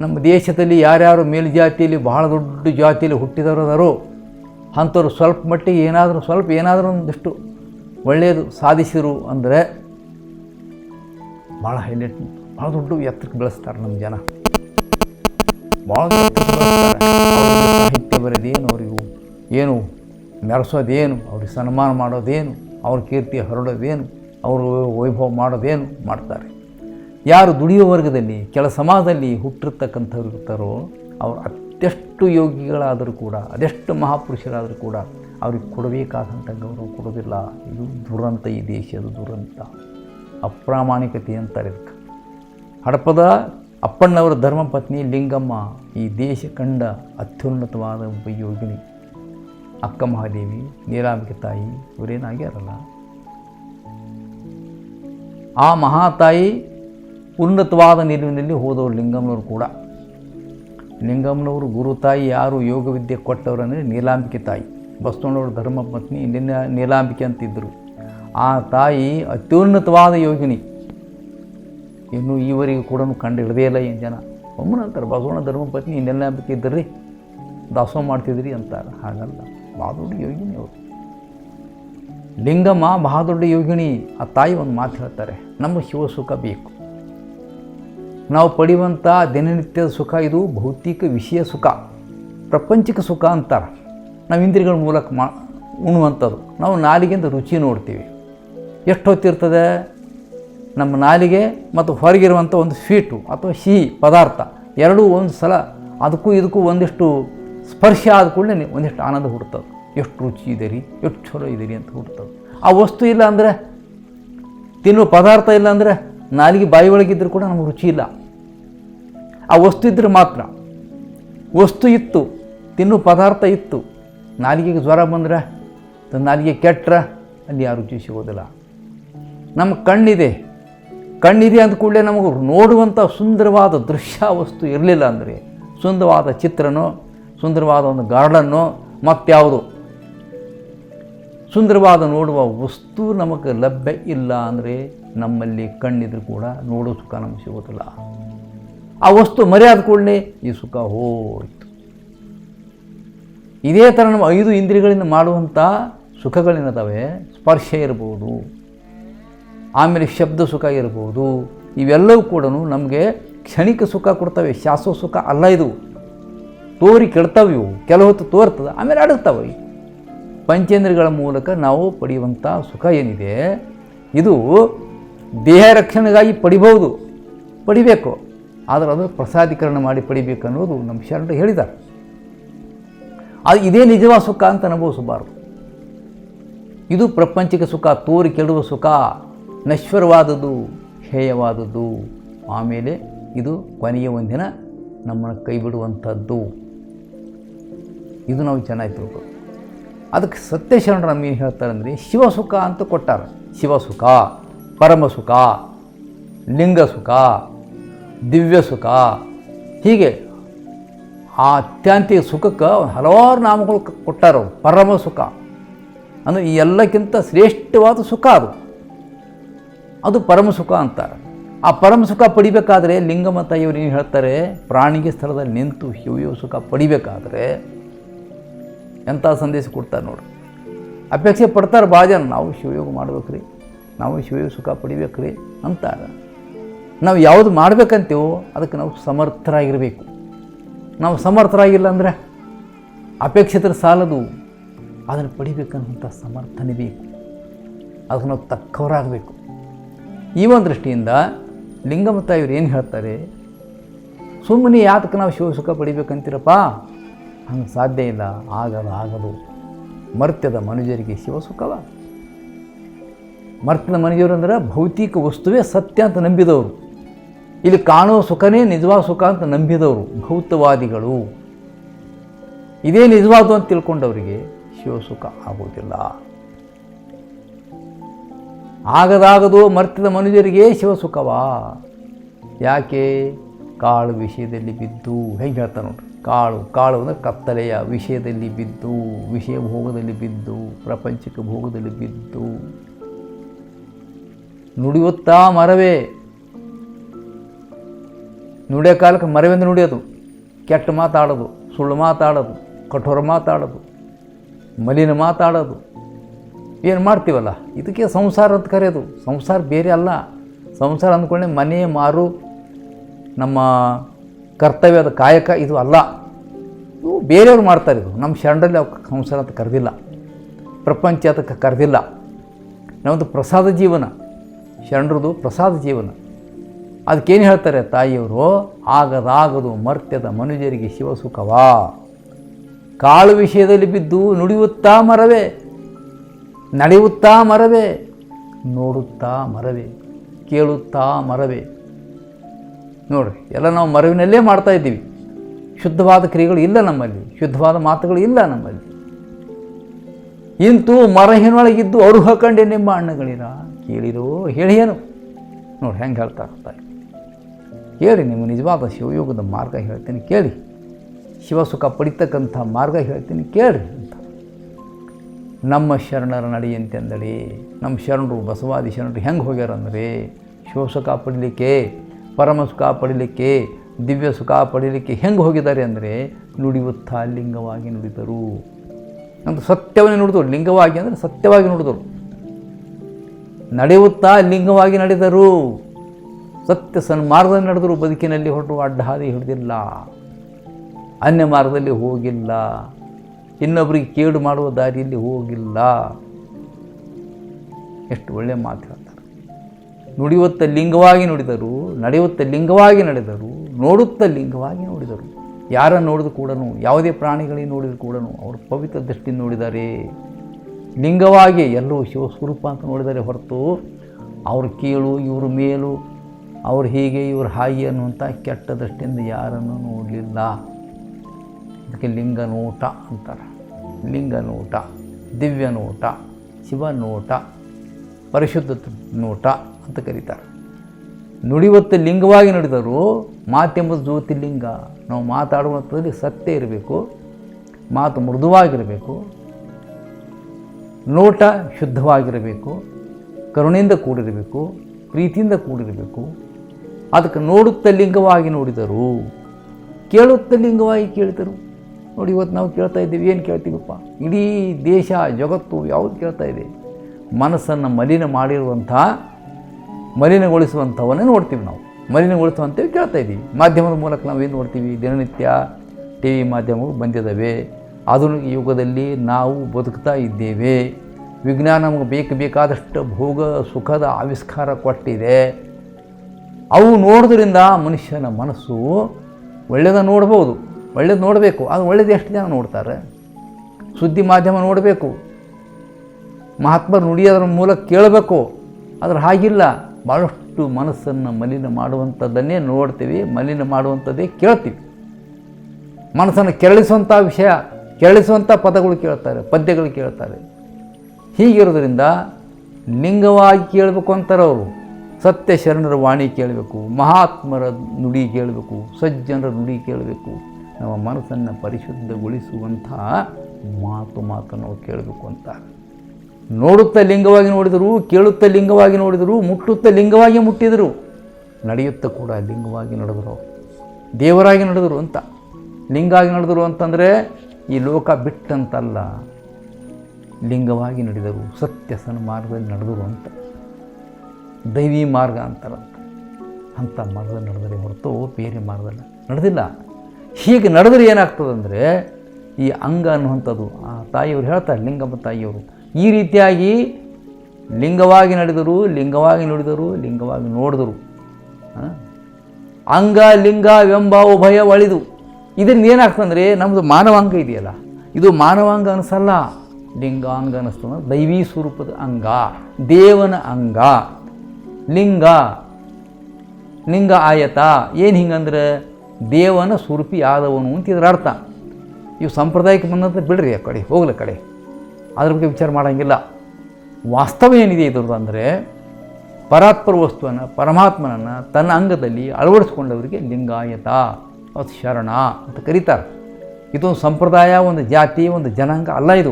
ನಮ್ಮ ದೇಶದಲ್ಲಿ ಯಾರ್ಯಾರು ಮೇಲ್ಜಾತಿಯಲ್ಲಿ, ಭಾಳ ದೊಡ್ಡ ಜಾತಿಯಲ್ಲಿ ಹುಟ್ಟಿದವರು ಅದಾರೋ ಅಂಥವ್ರು ಸ್ವಲ್ಪ ಮಟ್ಟಿಗೆ ಏನಾದರೂ, ಸ್ವಲ್ಪ ಏನಾದರೂ ಒಂದಿಷ್ಟು ಒಳ್ಳೆಯದು ಸಾಧಿಸಿದರು ಅಂದರೆ ಭಾಳ ಹೈಲೈಟ್, ಭಾಳ ದೊಡ್ಡ ಎತ್ತರಕ್ಕೆ ಬೆಳೆಸ್ತಾರೆ ನಮ್ಮ ಜನ. ಭಾಳ ಸಾಹಿತ್ಯ ಬರೆದೇನು ಏನು ಮೆರೆಸೋದೇನು? ಅವ್ರಿಗೆ ಸನ್ಮಾನ ಮಾಡೋದೇನು? ಅವ್ರ ಕೀರ್ತಿ ಹರಡೋದೇನು? ಅವರು ವೈಭವ ಮಾಡೋದೇನು ಮಾಡ್ತಾರೆ? ಯಾರು ದುಡಿಯೋ ವರ್ಗದಲ್ಲಿ, ಕೆಲ ಸಮಾಜದಲ್ಲಿ ಹುಟ್ಟಿರ್ತಕ್ಕಂಥವ್ರು ಇರ್ತಾರೋ ಅವರು ಅದೆಷ್ಟು ಯೋಗಿಗಳಾದರೂ ಕೂಡ, ಅದೆಷ್ಟು ಮಹಾಪುರುಷರಾದರೂ ಕೂಡ ಅವ್ರಿಗೆ ಕೊಡಬೇಕಾದಂಥ ಗೌರವ ಕೊಡೋದಿಲ್ಲ. ಇದು ದುರಂತ, ಈ ದೇಶದ ದುರಂತ. ಅಪ್ರಾಮಾಣಿಕತೆ ಅಂತಾರೆ ಇದಕ್ಕೆ ಹಡಪದ ಅಪ್ಪಣ್ಣವರ ಧರ್ಮಪತ್ನಿ ಲಿಂಗಮ್ಮ ಈ ದೇಶ ಕಂಡ ಅತ್ಯುನ್ನತವಾದ ಒಬ್ಬ ಯೋಗಿನಿ. ಅಕ್ಕ ಮಹಾದೇವಿ, ನೀಲಾಂಬಿಕೆ ತಾಯಿ ಇವರೇನಾಗ್ಯಾರಲ್ಲ ಆ ಮಹಾತಾಯಿ ಉನ್ನತವಾದ ನಿಲುವಿನಲ್ಲಿ ಹೋದವರು ಲಿಂಗಮ್ಮನವರು ಕೂಡ. ಲಿಂಗಮ್ಮನವರು ಗುರು ತಾಯಿ, ಯಾರು ಯೋಗ ವಿದ್ಯೆ ಕೊಟ್ಟವರಂದರೆ ನೀಲಾಂಬಿಕೆ ತಾಯಿ. ಬಸವಣ್ಣವ್ರ ಧರ್ಮಪತ್ನಿ, ನಿನ್ನ ನೀಲಾಂಬಿಕೆ ಅಂತಿದ್ದರು ಆ ತಾಯಿ ಅತ್ಯುನ್ನತವಾದ ಯೋಗಿನಿ. ಇನ್ನು ಈವರೆಗೂ ಕೂಡ ಕಂಡು ಹಿಡದೇ ಇಲ್ಲ ಏನು ಜನ. ಒಮ್ಮನಂತಾರೆ ಬಸವಣ್ಣ ಧರ್ಮಪತ್ನಿ ನೀಲಾಂಬಿಕೆ ಇದ್ದರ್ರಿ, ದಾಸೋಹ ಮಾಡ್ತಿದ್ರಿ ಅಂತಾರೆ. ಹಾಗಲ್ಲ. ಭಾಳ ಯೋಗಿನಿ ಅವರು. ಲಿಂಗಮ್ಮ ಬಹಳ ಯೋಗಿನಿ, ಆ ತಾಯಿ ಒಂದು ಮಾತು ಹೇಳ್ತಾರೆ, ನಮ್ಮ ಶಿವ ಸುಖ ಬೇಕು. ನಾವು ಪಡೆಯುವಂಥ ದಿನನಿತ್ಯದ ಸುಖ ಇದು ಭೌತಿಕ ವಿಷಯ ಸುಖ. ಪ್ರಪಂಚಿಕ ಸುಖ ಅಂತಾರೆ. ನಾವು ಇಂದ್ರಿಯಗಳ ಮೂಲಕ ಮಾ ಉಣ್ಣುವಂಥದ್ದು ನಾವು ನಾಲಿಗೆಯಿಂದ ರುಚಿ ನೋಡ್ತೀವಿ. ಎಷ್ಟು ಹೊತ್ತಿರ್ತದೆ? ನಮ್ಮ ನಾಲಿಗೆ ಮತ್ತು ಹೊರಗಿರುವಂಥ ಒಂದು ಸ್ವೀಟು ಅಥವಾ ಸಿಹಿ ಪದಾರ್ಥ, ಎರಡೂ ಒಂದು ಸಲ ಅದಕ್ಕೂ ಇದಕ್ಕೂ ಒಂದಿಷ್ಟು ಸ್ಪರ್ಶ ಆದ ಕೂಡಲೇ ಒಂದಿಷ್ಟು ಆನಂದ ಹುಡ್ತದೆ ಎಷ್ಟು ರುಚಿ ಇದೆ ರೀ, ಎಷ್ಟು ಚಲೋ ಇದೆ ರೀ ಅಂತ ಹುಡ್ತದೆ ಆ ವಸ್ತು ಇಲ್ಲ ಅಂದರೆ, ತಿನ್ನುವ ಪದಾರ್ಥ ಇಲ್ಲ ಅಂದರೆ, ನಾಲಿಗೆ ಬಾಯಿ ಒಳಗಿದ್ದರೂ ಕೂಡ ನಮಗೆ ರುಚಿ ಇಲ್ಲ. ಆ ವಸ್ತು ಇದ್ದರೆ ಮಾತ್ರ. ವಸ್ತು ಇತ್ತು, ತಿನ್ನುವ ಪದಾರ್ಥ ಇತ್ತು. ನಾಲಿಗೆಗೆ ಜ್ವರ ಬಂದರೆ ನಾಲಿಗೆ ಕೆಟ್ಟರೆ ಅಲ್ಲಿ ಯಾರು ರುಚಿ ಸಿಗೋದಿಲ್ಲ. ನಮ್ಮ ಕಣ್ಣಿದೆ. ಕಣ್ಣಿದೆ ಅಂದ ಕೂಡಲೇ ನಮಗೆ ನೋಡುವಂಥ ಸುಂದರವಾದ ದೃಶ್ಯ ವಸ್ತು ಇರಲಿಲ್ಲ ಅಂದರೆ, ಸುಂದರವಾದ ಚಿತ್ರನೋ ಸುಂದರವಾದ ಒಂದು ಗಾರ್ಡನ್ನು ಮತ್ತಾವುದು ಸುಂದರವಾದ ನೋಡುವ ವಸ್ತು ನಮಗೆ ಲಭ್ಯ ಇಲ್ಲ ಅಂದರೆ ನಮ್ಮಲ್ಲಿ ಕಣ್ಣಿದ್ರು ಕೂಡ ನೋಡೋ ಸುಖ ನಮಗೆ ಸಿಗೋದಿಲ್ಲ. ಆ ವಸ್ತು ಮರ್ಯಾದ ಕೂಡಲೇ ಈ ಸುಖ ಹೋಯಿತು. ಇದೇ ಥರ ನಮ್ಮ ಐದು ಇಂದ್ರಿಯಗಳಿಂದ ಮಾಡುವಂಥ ಸುಖಗಳೇನದಾವೆ. ಸ್ಪರ್ಶ ಇರ್ಬೋದು, ಆಮೇಲೆ ಶಬ್ದ ಸುಖ ಇರ್ಬೋದು, ಇವೆಲ್ಲವೂ ಕೂಡ ನಮಗೆ ಕ್ಷಣಿಕ ಸುಖ ಕೊಡ್ತವೆ. ಶಾಶ್ವತ ಸುಖ ಅಲ್ಲ ಇದು. ತೋರಿ ಕೆಡ್ತಾವೆ ಇವು. ಕೆಲವು ಹೊತ್ತು ತೋರ್ತದೆ, ಆಮೇಲೆ ಅಡಗ್ತಾವೆ ಇವು. ಪಂಚೇಂದ್ರಿಯಗಳ ಮೂಲಕ ನಾವು ಪಡೆಯುವಂಥ ಸುಖ ಏನಿದೆ, ಇದು ದೇಹ ರಕ್ಷಣೆಗಾಗಿ ಪಡಿಬಹುದು, ಪಡಿಬೇಕು. ಆದರೆ ಅದು ಪ್ರಸಾದೀಕರಣ ಮಾಡಿ ಪಡಿಬೇಕು ಅನ್ನೋದು ನಮ್ಮ ಶರಣರು ಹೇಳಿದ್ದಾರೆ. ಅದು ಇದೇ ನಿಜವಾದ ಸುಖ ಅಂತ ಅನುಭವಿಸಬಾರ್ದು. ಇದು ಪ್ರಪಂಚಿಕ ಸುಖ, ತೋರಿ ಕೆಡುವ ಸುಖ, ನಶ್ವರವಾದದ್ದು ಹೇಯವಾದದ್ದು ಆಮೇಲೆ ಇದು ಕೊನೆಯ ಒಂದಿನ ನಮ್ಮನ್ನು ಕೈ ಬಿಡುವಂಥದ್ದು. ಇದು ನಾವು ಚೆನ್ನಾಗಿ ತಿಳ್ಕೊ. ಅದಕ್ಕೆ ಸತ್ಯಶರಣರು ನಮಗೆ ಹೇಳ್ತಾರೆ ಅಂದರೆ ಶಿವಸುಖ ಅಂತ ಕೊಟ್ಟಾರೆ. ಶಿವಸುಖ ಪರಮಸುಖ ಲಿಂಗ ಸುಖ, ದಿವ್ಯ ಸುಖ. ಹೀಗೆ ಆ ಅತ್ಯಂತ ಸುಖಕ್ಕೆ ಹಲವಾರು ನಾಮಗಳು ಕೊಟ್ಟಾರೆ ಪರಮ ಸುಖ. ಅಂದರೆ ಈ ಎಲ್ಲಕ್ಕಿಂತ ಶ್ರೇಷ್ಠವಾದ ಸುಖ ಅದು. ಅದು ಪರಮ ಸುಖ ಅಂತಾರೆ. ಆ ಪರಮ ಸುಖ ಪಡಿಬೇಕಾದ್ರೆ ಲಿಂಗಮತ ಇವರು ಏನು ಹೇಳ್ತಾರೆ? ಪ್ರಾಣಿಗೆ ಸ್ಥಳದಲ್ಲಿ ನಿಂತು ಶಿವ ಸುಖ ಪಡಿಬೇಕಾದ್ರೆ ಎಂಥ ಸಂದೇಶ ಕೊಡ್ತಾರೆ ನೋಡಿ. ಅಪೇಕ್ಷೆ ಪಡ್ತಾರೆ ಭಾಳ ನಾವು ಶಿವಯೋಗ ಮಾಡ್ಬೇಕ್ರಿ, ನಾವು ಶಿವಯೋಗ ಸುಖ ಪಡಿಬೇಕ್ರಿ ಅಂತಾರೆ. ನಾವು ಯಾವುದು ಮಾಡ್ಬೇಕಂತೀವೋ ಅದಕ್ಕೆ ನಾವು ಸಮರ್ಥರಾಗಿರಬೇಕು. ನಾವು ಸಮರ್ಥರಾಗಿಲ್ಲ ಅಂದರೆ ಅಪೇಕ್ಷಿತರ ಸಾಲದು, ಅದನ್ನು ಪಡಿಬೇಕನ್ನುವಂಥ ಸಮರ್ಥನೆ ಬೇಕು. ಅದಕ್ಕೆ ನಾವು ತಕ್ಕವರಾಗಬೇಕು. ಈ ಒಂದು ದೃಷ್ಟಿಯಿಂದ ಲಿಂಗಮತ ಇವ್ರು ಏನು ಹೇಳ್ತಾರೆ, ಸುಮ್ಮನೆ ಯಾತಕ್ಕೆ ನಾವು ಶಿವ ಸುಖ ಪಡಿಬೇಕಂತೀರಪ್ಪ? ಹಂಗೆ ಸಾಧ್ಯ ಇಲ್ಲ ಆಗದು. ಆಗದು ಮರ್ತ್ಯದ ಮನುಜರಿಗೆ ಶಿವ ಸುಖವ. ಮರ್ತ್ಯದ ಮನುಜರು ಅಂದ್ರೆ ಭೌತಿಕ ವಸ್ತುವೇ ಸತ್ಯ ಅಂತ ನಂಬಿದವರು. ಇಲ್ಲಿ ಕಾಣೋ ಸುಖನೇ ನಿಜವಾದ ಸುಖ ಅಂತ ನಂಬಿದವರು, ಭೌತವಾದಿಗಳು. ಇದೇ ನಿಜವಾದು ಅಂತ ತಿಳ್ಕೊಂಡವರಿಗೆ ಶಿವಸುಖ ಆಗೋದಿಲ್ಲ ಆಗದಾಗದು ಮರ್ತ್ಯದ ಮನುಜರಿಗೆ ಶಿವಸುಖವಾ ಯಾಕೆ? ಕಾಳು ವಿಷಯದಲ್ಲಿ ಬಿದ್ದು, ಹೆಂಗೆ ಹೇಳ್ತಾರೆ ನೋಡ್ರಿ ಕಾಳು ಕಾಳು ಅಂದರೆ ಕತ್ತಲೆಯ ವಿಷಯದಲ್ಲಿ ಬಿದ್ದು, ವಿಷಯ ಭೋಗದಲ್ಲಿ ಬಿದ್ದು ಪ್ರಪಂಚಿಕ ಭೋಗದಲ್ಲಿ ಬಿದ್ದು. ನುಡಿಯುತ್ತಾ ಮರವೇ. ನುಡಿಯೋ ಕಾಲಕ್ಕೆ ಮರವೆಂದು ನುಡಿಯೋದು. ಕೆಟ್ಟ ಮಾತಾಡೋದು, ಸುಳ್ಳು ಮಾತಾಡೋದು, ಕಠೋರ ಮಾತಾಡೋದು, ಮಲಿನ ಮಾತಾಡೋದು. ಏನು ಮಾಡ್ತೀವಲ್ಲ? ಇದಕ್ಕೆ ಸಂಸಾರ ಅಂತ ಕರೆಯೋದು. ಸಂಸಾರ ಬೇರೆ ಅಲ್ಲ. ಸಂಸಾರ ಅಂದ್ಕೊಂಡೆ ಮನೆ, ಮಾರು, ನಮ್ಮ ಕರ್ತವ್ಯದ ಕಾಯಕ, ಇದು ಅಲ್ಲ. ಇವು ಬೇರೆಯವ್ರು ಮಾಡ್ತಾರೆ ಇದು. ನಮ್ಮ ಶರಣರಲ್ಲಿ ಅವಕ್ಕೆ ಸಂಸಾರ ಅಂತ ಕರೆದಿಲ್ಲ. ಪ್ರಪಂಚ ಅದಕ್ಕೆ ಕರೆದಿಲ್ಲ. ನಮ್ಮದು ಪ್ರಸಾದ ಜೀವನ. ಶರಣರದು ಪ್ರಸಾದ ಜೀವನ. ಅದಕ್ಕೇನು ಹೇಳ್ತಾರೆ ತಾಯಿಯವರು? ಆಗದಾಗದು ಮರ್ತ್ಯದ ಮನುಜರಿಗೆ ಶಿವಸುಖವಾ. ಕಾಳು ವಿಷಯದಲ್ಲಿ ಬಿದ್ದು ನುಡಿಯುತ್ತಾ ಮರವೇ. ನಡೆಯುತ್ತಾ ಮರವೇ. ನೋಡುತ್ತಾ ಮರವೇ. ಕೇಳುತ್ತಾ ಮರವೇ. ನೋಡ್ರಿ, ಎಲ್ಲ ನಾವು ಮರವಿನಲ್ಲೇ ಮಾಡ್ತಾ ಇದ್ದೀವಿ. ಶುದ್ಧವಾದ ಕ್ರಿಯೆಗಳು ಇಲ್ಲ ನಮ್ಮಲ್ಲಿ, ಶುದ್ಧವಾದ ಮಾತುಗಳು ಇಲ್ಲ ನಮ್ಮಲ್ಲಿ. ಇಂತೂ ಮರಹಿನೊಳಗಿದ್ದು ಅವರು ಹಾಕೊಂಡೆ ನಿಮ್ಮ ಅಣ್ಣಗಳಿರ? ಕೇಳಿರೋ ಹೇಳಿ ಏನು ನೋಡಿ ಹೆಂಗೆ ಹೇಳ್ತಾ ಇರ್ತಾರೆ ಕೇಳಿ ನಿಮ್ಮ ನಿಜವಾದ ಶಿವಯೋಗದ ಮಾರ್ಗ ಹೇಳ್ತೀನಿ, ಕೇಳಿ. ಶಿವಸುಖ ಪಡಿತಕ್ಕಂಥ ಮಾರ್ಗ ಹೇಳ್ತೀನಿ ಕೇಳಿ ಅಂತ. ನಮ್ಮ ಶರಣರ ನಡೆಯಂತೆ ಅಂದಳಿ ನಮ್ಮ ಶರಣರು ಬಸವಾದಿ ಶರಣರು ಹೆಂಗೆ ಹೋಗ್ಯಾರಂದ್ರೆ, ಶಿವಸುಖ ಪಡೀಲಿಕ್ಕೆ ಪರಮ ಸುಖ ಪಡೀಲಿಕ್ಕೆ, ದಿವ್ಯ ಸುಖ ಪಡೀಲಿಕ್ಕೆ ಹೆಂಗೆ ಹೋಗಿದ್ದಾರೆ ಅಂದರೆ ನುಡಿಯುತ್ತಾ ಲಿಂಗವಾಗಿ ನುಡಿದರು. ಅಂತ ಸತ್ಯವನ್ನು ನುಡಿದರು. ಲಿಂಗವಾಗಿ ಅಂದರೆ ಸತ್ಯವಾಗಿ ನುಡಿದರು. ನಡೆಯುತ್ತಾ ಲಿಂಗವಾಗಿ ನಡೆದರು. ಸತ್ಯ ಸನ್ಮಾರ್ಗದಲ್ಲಿ ನಡೆದರು. ಬದುಕಿನಲ್ಲಿ ಹೊರಟು ಅಡ್ಡ ಹಾದಿ ಹಿಡಿದಿಲ್ಲ. ಅನ್ಯ ಮಾರ್ಗದಲ್ಲಿ ಹೋಗಿಲ್ಲ. ಇನ್ನೊಬ್ಬರಿಗೆ ಕೇಡು ಮಾಡುವ ದಾರಿಯಲ್ಲಿ ಹೋಗಿಲ್ಲ. ಎಷ್ಟು ಒಳ್ಳೆಯ ಮಾತು. ನುಡಿಯುತ್ತ ಲಿಂಗವಾಗಿ ನುಡಿದರು, ನಡೆಯುತ್ತ ಲಿಂಗವಾಗಿ ನಡೆದರು, ನೋಡುತ್ತ ಲಿಂಗವಾಗಿ ನೋಡಿದರು. ಯಾರನ್ನು ನೋಡಿದ್ರು ಕೂಡ ಯಾವುದೇ ಪ್ರಾಣಿಗಳಿಗೆ ನೋಡಿದ್ರು ಕೂಡ ಅವರು ಪವಿತ್ರ ದೃಷ್ಟಿಯಿಂದ ನೋಡಿದ್ದಾರೆ ಲಿಂಗವಾಗಿ ಎಲ್ಲರೂ ಶಿವಸ್ವರೂಪ ಅಂತ ನೋಡಿದರೆ ಹೊರತು ಅವ್ರ ಕೀಳು, ಇವ್ರ ಮೇಲು, ಅವ್ರು ಹೀಗೆ, ಇವ್ರು ಹಾಗೆ ಅನ್ನುವಂಥ ಕೆಟ್ಟ ದೃಷ್ಟಿಯಿಂದ ಯಾರನ್ನು ನೋಡಲಿಲ್ಲ. ಅದಕ್ಕೆ ಲಿಂಗ ನೋಟ ಅಂತಾರೆ. ಲಿಂಗ ನೋಟ ದಿವ್ಯ ನೋಟ ಶಿವ ನೋಟ ಪರಿಶುದ್ಧ ನೋಟ ಅಂತ ಕರೀತಾರೆ. ನುಡಿವತ್ತು ಲಿಂಗವಾಗಿ ನುಡಿದರು ಮಾತೆಂಬುದು ಜ್ಯೋತಿರ್ಲಿಂಗ ನಾವು ಮಾತಾಡುವಂಥದ್ದು ಸತ್ಯ ಇರಬೇಕು, ಮಾತು ಮೃದುವಾಗಿರಬೇಕು, ನೋಟ ಶುದ್ಧವಾಗಿರಬೇಕು, ಕರುಣೆಯಿಂದ ಕೂಡಿರಬೇಕು, ಪ್ರೀತಿಯಿಂದ ಕೂಡಿರಬೇಕು. ಅದಕ್ಕೆ ನೋಡುತ್ತ ಲಿಂಗವಾಗಿ ನೋಡಿದರು, ಕೇಳುತ್ತ ಲಿಂಗವಾಗಿ ಕೇಳಿದರು ನೋಡಿ, ಇವತ್ತು ನಾವು ಕೇಳ್ತಾ ಇದ್ದೀವಿ, ಏನು ಕೇಳ್ತೀವಪ್ಪ? ಇಡೀ ದೇಶ, ಜಗತ್ತು ಯಾವುದು ಕೇಳ್ತಾ ಇದೆ? ಮನಸ್ಸನ್ನು ಮಲಿನ ಮಾಡಿರುವಂಥ, ಮಲಿನಗೊಳಿಸುವಂಥವನ್ನೇ ನೋಡ್ತೀವಿ ನಾವು. ಮಲಿನಗೊಳಿಸುವಂಥವು ಕೇಳ್ತಾ ಇದ್ದೀವಿ. ಮಾಧ್ಯಮದ ಮೂಲಕ ನಾವು ಏನು ನೋಡ್ತೀವಿ? ದಿನನಿತ್ಯ ಟಿ ವಿ ಮಾಧ್ಯಮಗಳು ಬಂದಿದ್ದಾವೆ ಆಧುನಿಕ ಯುಗದಲ್ಲಿ ನಾವು ಬದುಕ್ತಾ ಇದ್ದೇವೆ. ವಿಜ್ಞಾನ ನಮಗೆ ಬೇಕು, ಬೇಕಾದಷ್ಟು ಭೋಗ ಸುಖದ ಆವಿಷ್ಕಾರ ಕೊಟ್ಟಿದೆ. ಅವು ನೋಡೋದ್ರಿಂದ ಮನುಷ್ಯನ ಮನಸ್ಸು ಒಳ್ಳೆಯದ ನೋಡ್ಬೋದು. ಒಳ್ಳೇದು ನೋಡಬೇಕು. ಅದು ಒಳ್ಳೇದು ಎಷ್ಟು ಜನ ನೋಡ್ತಾರೆ? ಸುದ್ದಿ ಮಾಧ್ಯಮ ನೋಡಬೇಕು. ಮಹಾತ್ಮರು ನುಡಿಯೋದ್ರ ಮೂಲಕ ಕೇಳಬೇಕು. ಆದರೆ ಹಾಗಿಲ್ಲ. ಭಾಳಷ್ಟು ಮನಸ್ಸನ್ನು ಮಲಿನ ಮಾಡುವಂಥದ್ದನ್ನೇ ನೋಡ್ತೀವಿ, ಮಲಿನ ಮಾಡುವಂಥದ್ದೇ ಕೇಳ್ತೀವಿ. ಮನಸ್ಸನ್ನು ಕೆರಳಿಸುವಂಥ ವಿಷಯ, ಕೆರಳಿಸುವಂಥ ಪದಗಳು ಕೇಳ್ತಾರೆ, ಪದ್ಯಗಳು ಕೇಳ್ತಾರೆ. ಹೀಗಿರೋದ್ರಿಂದ ಲಿಂಗವಾಗಿ ಕೇಳಬೇಕು ಅಂತಾರೆ ಅವರು. ಸತ್ಯ ಶರಣರ ವಾಣಿ ಕೇಳಬೇಕು, ಮಹಾತ್ಮರ ನುಡಿ ಕೇಳಬೇಕು, ಸಜ್ಜನರ ನುಡಿ ಕೇಳಬೇಕು. ನಮ್ಮ ಮನಸ್ಸನ್ನು ಪರಿಶುದ್ಧಗೊಳಿಸುವಂತಹ ಮಾತು ಮಾತನ್ನು ಕೇಳಬೇಕು ಅಂತ. ನೋಡುತ್ತಾ ಲಿಂಗವಾಗಿ ನೋಡಿದರು, ಕೇಳುತ್ತಾ ಲಿಂಗವಾಗಿ ನೋಡಿದರು, ಮುಟ್ಟುತ್ತಾ ಲಿಂಗವಾಗಿ ಮುಟ್ಟಿದರು, ನಡೆಯುತ್ತಾ ಕೂಡ ಲಿಂಗವಾಗಿ ನಡೆದರು. ದೇವರಾಗಿ ನಡೆದರು ಅಂತ. ಲಿಂಗಾಗಿ ನಡೆದರು ಅಂತಂದರೆ ಈ ಲೋಕ ಬಿಟ್ಟಂತಲ್ಲ, ಲಿಂಗವಾಗಿ ನಡೆದರು, ಸತ್ಯ ಸನ್ಮಾರ್ಗದಲ್ಲಿ ನಡೆದರು ಅಂತ. ದೈವಿ ಮಾರ್ಗ ಅಂತಾರಂತ. ಅಂಥ ಮಾರ್ಗದಲ್ಲಿ ನಡೆದರೆ ಹೊರತು ಬೇರೆ ಮಾರ್ಗದಲ್ಲಿ ನಡೆದಿಲ್ಲ. ಹೀಗೆ ನಡೆದರೆ ಏನಾಗ್ತದಂದರೆ, ಈ ಅಂಗ ಅನ್ನುವಂಥದ್ದು, ಆ ತಾಯಿಯವರು ಹೇಳ್ತಾರೆ, ಲಿಂಗಮ್ಮ ತಾಯಿಯವರು ಈ ರೀತಿಯಾಗಿ ಲಿಂಗವಾಗಿ ನಡೆದರು, ಲಿಂಗವಾಗಿ ನುಡಿದರು, ಲಿಂಗವಾಗಿ ನೋಡಿದರು ಅಂಗ ಲಿಂಗವೆಂಬ ಉಭಯ ಒಳಿದು. ಇದರಿಂದ ಏನಾಗ್ತಂದರೆ ನಮ್ಮದು ಮಾನವಾಂಗ ಇದೆಯಲ್ಲ, ಇದು ಮಾನವಾಂಗ ಅನಿಸಲ್ಲ. ಲಿಂಗಾಂಗ ಅನಿಸ್ತದ ದೈವೀ ಸ್ವರೂಪದ ಅಂಗ, ದೇವನ ಅಂಗ. ಲಿಂಗ ಲಿಂಗ ಆಯತ, ಏನು ಹಿಂಗಂದ್ರೆ ದೇವನ ಸ್ವರೂಪಿ ಆದವನು ಅಂತ ಇದರ ಅರ್ಥ ಇವು ಸಾಂಪ್ರದಾಯಿಕ ಬಂದಂತ ಬಿಡ್ರಿ ಆ ಕಡೆ, ಹೋಗ್ಲ ಕಡೆ. ಅದ್ರ ಬಗ್ಗೆ ವಿಚಾರ ಮಾಡೋಂಗಿಲ್ಲ. ವಾಸ್ತವ ಏನಿದೆ ಇದ್ರದ್ದು ಅಂದರೆ, ಪರಾತ್ಪರ ವಸ್ತುವನ್ನು, ಪರಮಾತ್ಮನನ್ನು ತನ್ನ ಅಂಗದಲ್ಲಿ ಅಳವಡಿಸ್ಕೊಂಡವರಿಗೆ ಲಿಂಗಾಯತ ಅದು ಶರಣ ಅಂತ ಕರೀತಾರೆ. ಇದೊಂದು ಸಂಪ್ರದಾಯ, ಒಂದು ಜಾತಿ, ಒಂದು ಜನಾಂಗ ಅಲ್ಲ ಇದು.